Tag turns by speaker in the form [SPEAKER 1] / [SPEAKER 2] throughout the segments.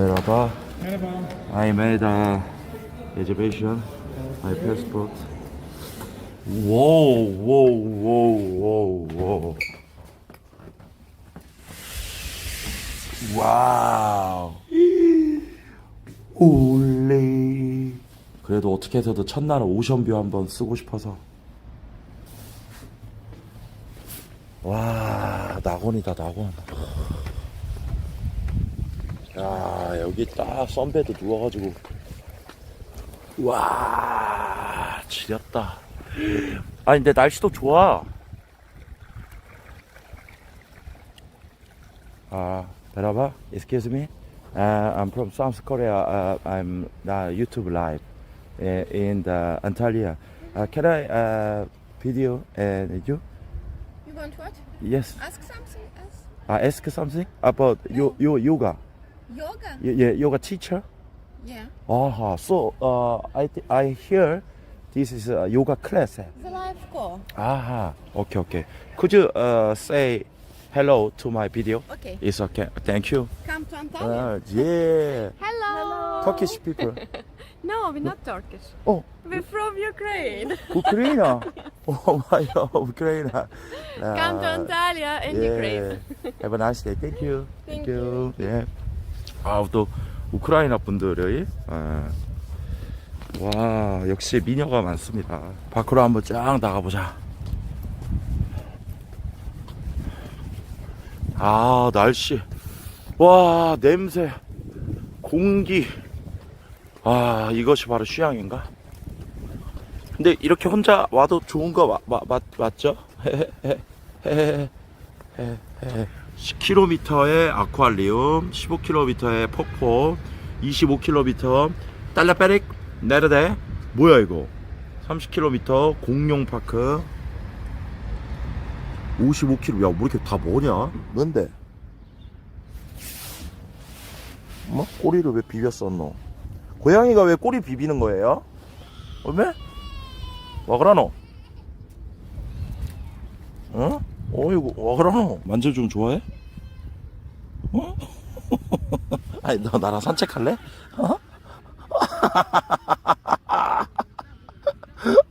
[SPEAKER 1] Merhaba.
[SPEAKER 2] Merhaba.
[SPEAKER 1] I made a reservation. My passport. Whoa, whoa, whoa, whoa, whoa. 와우. 올레. 그래도 어떻게 해서도 첫날은 오션뷰 한번 쓰고 싶어서. 와, 낙원이다, 낙원. 야, 여기 딱 썬베드 누워가지고. 와, 지렸다. 아, 근데 날씨도 좋아. 아, 베라바, excuse me. Uh, I'm from South Korea. Uh, I'm uh, YouTube live uh, in the Antalya. Uh, can I uh, video and you?
[SPEAKER 3] You want what?
[SPEAKER 1] Yes.
[SPEAKER 3] Ask something else?
[SPEAKER 1] Uh, ask something about you, you yoga.
[SPEAKER 3] Yoga?
[SPEAKER 1] Yeah, yeah, yoga teacher.
[SPEAKER 3] Yeah.
[SPEAKER 1] Uh-huh. So uh, I th- I hear this is a yoga class.
[SPEAKER 3] The live call.
[SPEAKER 1] Aha. Okay, okay. Could you uh, say hello to my video?
[SPEAKER 3] Okay.
[SPEAKER 1] It's okay. Thank you.
[SPEAKER 3] Come to Antalya.
[SPEAKER 1] Uh, yeah.
[SPEAKER 3] Hello.
[SPEAKER 1] Turkish people.
[SPEAKER 4] No, we're not Turkish.
[SPEAKER 1] Oh,
[SPEAKER 4] We're from Ukraine.
[SPEAKER 1] Ukraine. oh my God, Ukraine. Uh,
[SPEAKER 4] Come to Antalya in Ukraine.
[SPEAKER 1] Have a nice day. Thank you.
[SPEAKER 4] Thank
[SPEAKER 1] you. 예. 아, 또 우크라이나 분들이 아, 와, 역시 미녀가 많습니다. 밖으로 한번 쫙 나가보자. 아, 날씨. 와, 냄새. 공기. 아, 이것이 바로 휴양인가? 근데 이렇게 혼자 와도 좋은 거 마, 마, 맞, 맞죠? 10km의 아쿠아리움, 15km의 폭포, 25km 딸라페릭 네르데 뭐야 이거? 30km 공룡파크 55km 야뭐 이렇게 다 뭐냐? 뭔데? 뭐? 꼬리를 왜 비볐었노? 고양이가 왜 꼬리 비비는 거예요? 왜? 와 그러노? 어? 어이구 와 그러노? 만져 좀 좋아해? 어? 아니 너 나랑 산책할래? 어?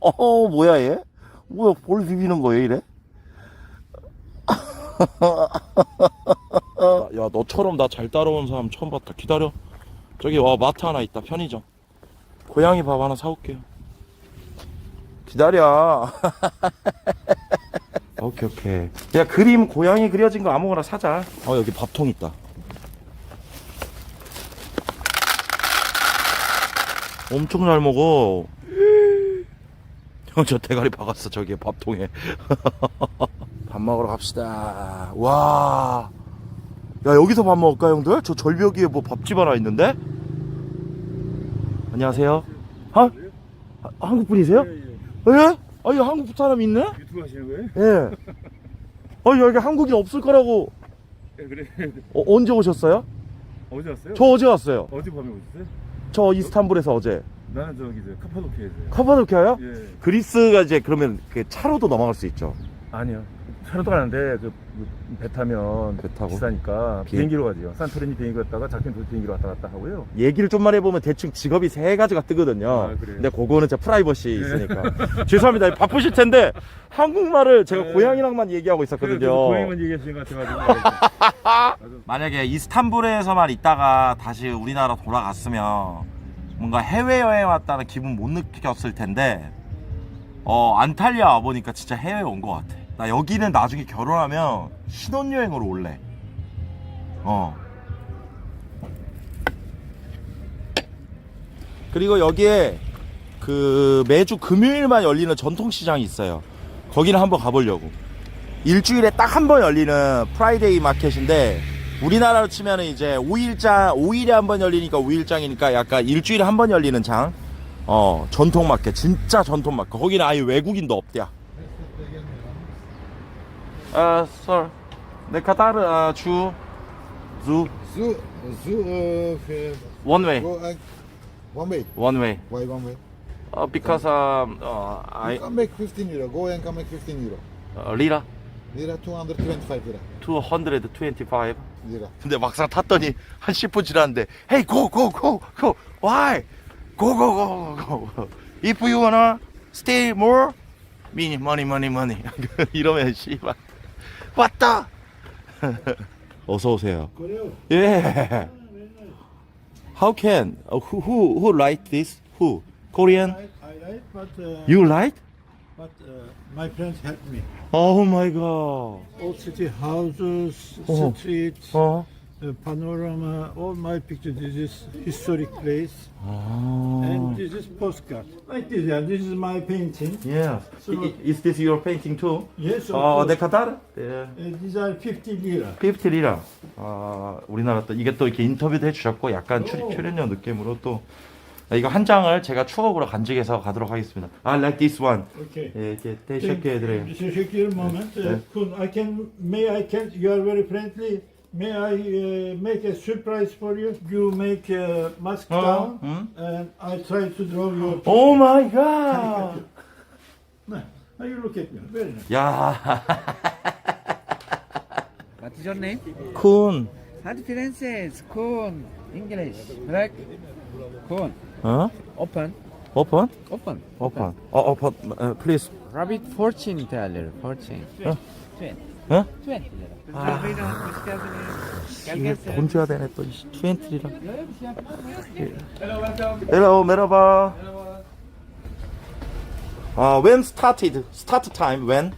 [SPEAKER 1] 어 뭐야 얘? 뭐야 볼 비비는 거야 이래? 야 너처럼 나 잘 따라오는 사람 처음 봤다 기다려 저기 와 마트 하나 있다 편의점 고양이 밥 하나 사올게요 기다려 오케이 오케이 야 그림 고양이 그려진 거 아무거나 사자 어 여기 밥통 있다 엄청 잘 먹어 형 저 대가리 박았어 저기 밥통에 밥 먹으러 갑시다 와 야 여기서 밥 먹을까 형들? 저 절벽 위에 뭐 밥집 하나 있는데? 안녕하세요 하? 하- 한국 분이세요? 예? 아니 한국 사람 있네?
[SPEAKER 2] 유튜브 하시는 거예요?
[SPEAKER 1] 예. 아니 여기 한국인 없을 거라고
[SPEAKER 2] 예, 그래.
[SPEAKER 1] 어, 언제 오셨어요?
[SPEAKER 2] 어디 왔어요?
[SPEAKER 1] 저 어제 왔어요
[SPEAKER 2] 어디 밤에 오셨어요?
[SPEAKER 1] 저 이스탄불에서 어제
[SPEAKER 2] 나는 저기 저 카파도키아에서요.
[SPEAKER 1] 카파도키아요?
[SPEAKER 2] 예.
[SPEAKER 1] 그리스가 이제 그러면 그 차로도 넘어갈 수 있죠
[SPEAKER 2] 아니요. 차로도 가는데 그배 타면
[SPEAKER 1] 배 타고?
[SPEAKER 2] 비싸니까
[SPEAKER 1] 비-
[SPEAKER 2] 비행기로 가지요. 산토리니 비행기 갔다가 자켄토 비행기로 왔다 갔다 하고요.
[SPEAKER 1] 얘기를 좀만 해보면 대충 직업이 세 가지가 뜨거든요
[SPEAKER 2] 아, 그래요?
[SPEAKER 1] 근데 그거는 제 프라이버시 있으니까 죄송합니다 바쁘실 텐데 한국말을 제가
[SPEAKER 2] 네.
[SPEAKER 1] 고양이랑만 얘기하고 있었거든요
[SPEAKER 2] 고행만 얘기하시는 것 같아가지고.
[SPEAKER 1] 만약에 이스탄불에서만 있다가 다시 우리나라 돌아갔으면 뭔가 해외 여행 왔다는 기분 못 느꼈을 텐데 어 안탈리아 와보니까 진짜 해외 온 것 같아 나 여기는 나중에 결혼하면 신혼여행으로 올래 어 그리고 여기에 그 매주 금요일만 열리는 전통시장이 있어요 거기는 한번 가보려고 일주일에 딱 한 번 열리는 프라이데이 마켓인데 우리나라로 치면은 이제 5일장 5일에 한 번 열리니까 5일장이니까 약간 일주일에 한 번 열리는 장. 어, 전통 마켓. 진짜 전통 마켓. 거기는 아예 외국인도 없대야. 아, 썰. 네 카타르 아, 주주
[SPEAKER 5] Zoo, zoo uh, uh,
[SPEAKER 1] 원웨이.
[SPEAKER 5] go uh, one way.
[SPEAKER 1] 원웨이.
[SPEAKER 5] Why one way?
[SPEAKER 1] 어, because um, 어,
[SPEAKER 5] You
[SPEAKER 1] I
[SPEAKER 5] can make 15 euro. Go and come make 15 euro.
[SPEAKER 1] 어, 리라.
[SPEAKER 5] Lira 225 lira.
[SPEAKER 1] 225
[SPEAKER 5] Lira.
[SPEAKER 1] 근데 막상 탔더니 한 10분 지났는데 Hey go go go go Why? Go go go go go If you wanna stay more Money money money money 이러면 씨발 왔다 어서 오세요 예 How can uh, who who who write this? Who? Korean?
[SPEAKER 6] I, I like, but uh,
[SPEAKER 1] You write?
[SPEAKER 6] but uh, my friends help me.
[SPEAKER 1] Oh my god.
[SPEAKER 6] All city houses,
[SPEAKER 1] Oh.
[SPEAKER 6] streets,
[SPEAKER 1] 어?
[SPEAKER 6] Uh, panorama, all my pictures. This is historic place,
[SPEAKER 1] 아.
[SPEAKER 6] and this is postcard. Like this, yeah. This is my painting.
[SPEAKER 1] Yes. I- Is this your painting too?
[SPEAKER 6] Yes, of
[SPEAKER 1] 어,
[SPEAKER 6] course.
[SPEAKER 1] 내 카타르? 예.
[SPEAKER 6] Uh, these are 50 lira.
[SPEAKER 1] 50리라. 아, 우리나라 또 이게 또 이렇게 인터뷰도 해주셨고 약간 출, 출연료 느낌으로 또 아, 이거 한 장을 제가 추억으로 간직해서 가도록 하겠습니다. I like this one.
[SPEAKER 6] Okay.
[SPEAKER 1] 예, 이렇게 대시해드려요.
[SPEAKER 6] Teşekkür moment. Uh. Kun, I can, may I can, you are very friendly. May I uh, make a surprise for you? You make a mask
[SPEAKER 1] Oh,
[SPEAKER 6] down,
[SPEAKER 1] hmm?
[SPEAKER 6] and I try to draw your.
[SPEAKER 1] 오 마이 갓.
[SPEAKER 6] Now you look at me. Very nice.
[SPEAKER 1] 야,
[SPEAKER 7] What is your name?
[SPEAKER 1] 쿤.
[SPEAKER 7] How Francis? Kun. English. Right? Kun.
[SPEAKER 1] 어?
[SPEAKER 7] Open.
[SPEAKER 1] 오픈?
[SPEAKER 7] Open.
[SPEAKER 1] 오픈. 어, 오픈. 어, please.
[SPEAKER 7] Rabbit fortune teller. Fortune.
[SPEAKER 1] Huh?
[SPEAKER 7] Twenty.
[SPEAKER 1] 어?
[SPEAKER 7] Twenty. 아.
[SPEAKER 1] 돈 줘야 되네 또 20리라. Hello, merhaba. Uh, when started? Start time when?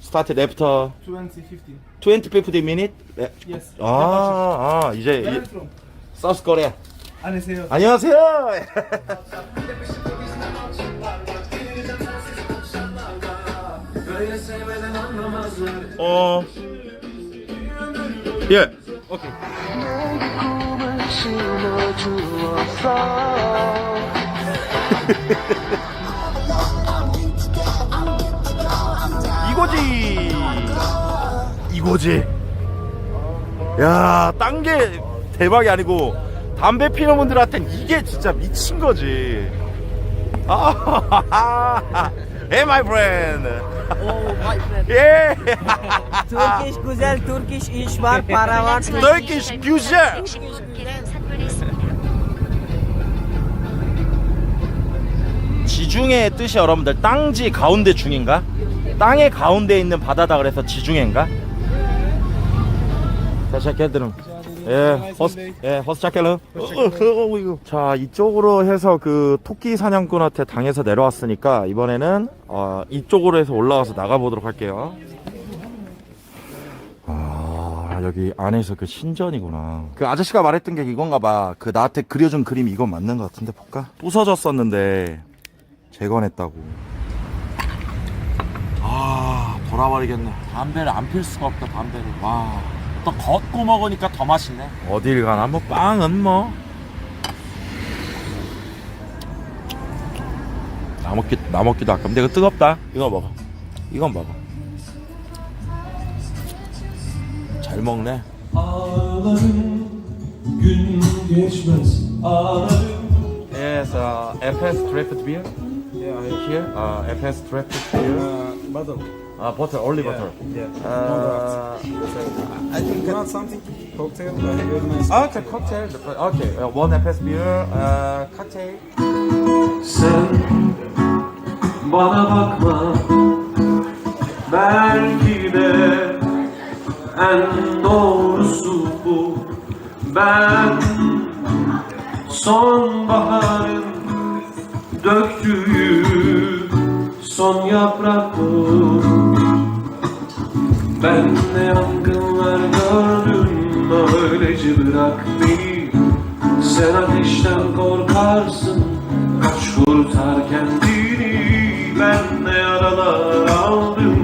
[SPEAKER 1] Started after
[SPEAKER 8] 2015.
[SPEAKER 1] 20, 50 minute? 예.
[SPEAKER 8] Yes.
[SPEAKER 1] 아, 아, 이제
[SPEAKER 8] Where are 안녕하세요.
[SPEAKER 1] 안녕하세요. 어. 예.
[SPEAKER 8] 오케이.
[SPEAKER 1] 이거지. 이거지. 야, 딴 게 대박이 아니고 담배 피는 분들한텐 이게 진짜 미친 거지. 아, hey my friend. 예.
[SPEAKER 9] Turkish güzel Turkish iş var, para var.
[SPEAKER 1] Turkish güzel. 지중해의 뜻이 여러분들 땅지 가운데 중인가? 땅의 가운데 있는 바다다 그래서 지중해인가? 자, 시작해드름. 예, 허스, 예, 허스 시작해름. 자, 이쪽으로 해서 그 토끼 사냥꾼한테 당해서 내려왔으니까 이번에는 어, 이쪽으로 해서 올라가서 나가보도록 할게요. 아, 여기 안에서 그 신전이구나. 그 아저씨가 말했던 게 이건가 봐. 그 나한테 그려준 그림이 이건 맞는 것 같은데 볼까? 부서졌었는데 재건했다고. 아, 돌아버리겠네. 담배를 안 필 수가 없다, 담배를. 와. 또 걷고 먹으니까 더 맛있네. 어딜 가나 뭐 빵은 뭐. 나 먹기 나 먹기도 아까운데 이거 뜨겁다. 이거 먹어. 이건 먹어. 잘 먹네.
[SPEAKER 8] gün geçmez ağlarım.
[SPEAKER 1] Yes, uh, FS Draft Beer. Yeah, here. Uh, FS Draft Beer.
[SPEAKER 8] Bottle.
[SPEAKER 1] Uh, butter, only butter.
[SPEAKER 8] Yeah.
[SPEAKER 1] Uh,
[SPEAKER 8] I think you want something cocktail. uh, nice.
[SPEAKER 1] okay, cocktail. Okay, uh, one FS beer, uh, cocktail.
[SPEAKER 10] Sen bana bakma Belki de en doğrusu bu Ben sonbaharın döktüğü son yaprak bu Ben ne yangınlar gördüm öylece bırak beni. Sen ateşten korkarsın kaç kurtar kendini. Ben ne yaralar aldım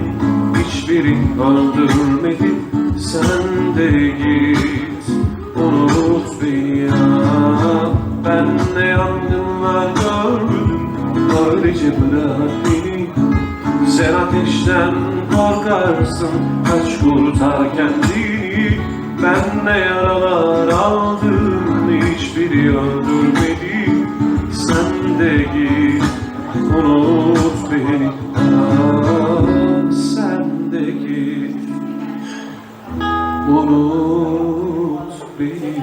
[SPEAKER 10] hiçbiri öldürmedi. Sen de git Sen ateşten korkarsın Kaç kurtar kendini Ben de yaralar aldım Hiçbiri öldürmedi Sen de git Unut beni. Aa, Sen de Unut beni.